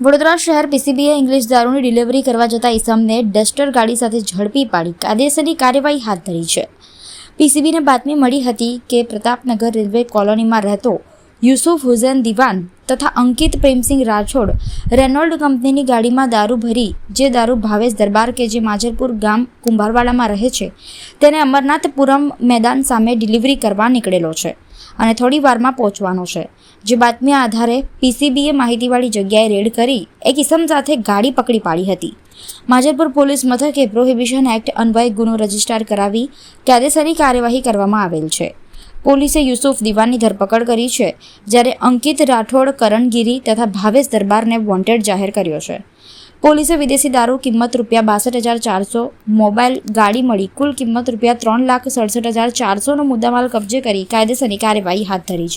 વડોદરા શહેર પીસીબીએ ઇંગ્લિશ દારૂની ડિલિવરી કરવા જતા ઇસમને ડસ્ટર ગાડી સાથે ઝડપી પાડી કાયદેસરની કાર્યવાહી હાથ ધરી છે. પીસીબીને બાતમી મળી હતી કે પ્રતાપનગર રેલવે કોલોનીમાં રહેતો યુસુફ હુસેન દિવાન તથા અંકિત પ્રેમસિંહ રાઠોડ રેનોલ્ડ કંપનીની ગાડીમાં દારૂ ભરી, જે દારૂ ભાવેશ દરબાર કે જે માજરપુર ગામ કુંભારવાડામાં રહે છે, તેને અમરનાથપુરમ મેદાન સામે ડિલિવરી કરવા નીકળેલો છે અને થોડી વારમાં પહોંચવાનો છે. જે બાતમી આધારે પીસીબીએ માહિતીવાળી જગ્યાએ રેડ કરી એક ઇસમ સાથે ગાડી પકડી પાડી હતી. માજરપુર પોલીસ મથકે પ્રોહિબિશન એક્ટ અન્વયે ગુનો રજિસ્ટર કરાવી, કાયદેસરની કાર્યવાહી કરવામાં આવેલ છે. પોલીસે યુસુફ દિવાનની ધરપકડ કરી છે, જ્યારે અંકિત રાઠોડ, કરણગીરી તથા ભાવેશ દરબારને વોન્ટેડ જાહેર કર્યો છે. પોલીસે વિદેશી દારૂ કિંમત રૂપિયા બાસઠ હજાર ચારસો, મોબાઈલ ગાડી મળી કુલ કિંમત રૂપિયા ત્રણ લાખ સડસઠ હજાર ચારસોનો મુદ્દામાલ કબજે કરી કાયદેસરની કાર્યવાહી હાથ ધરી છે.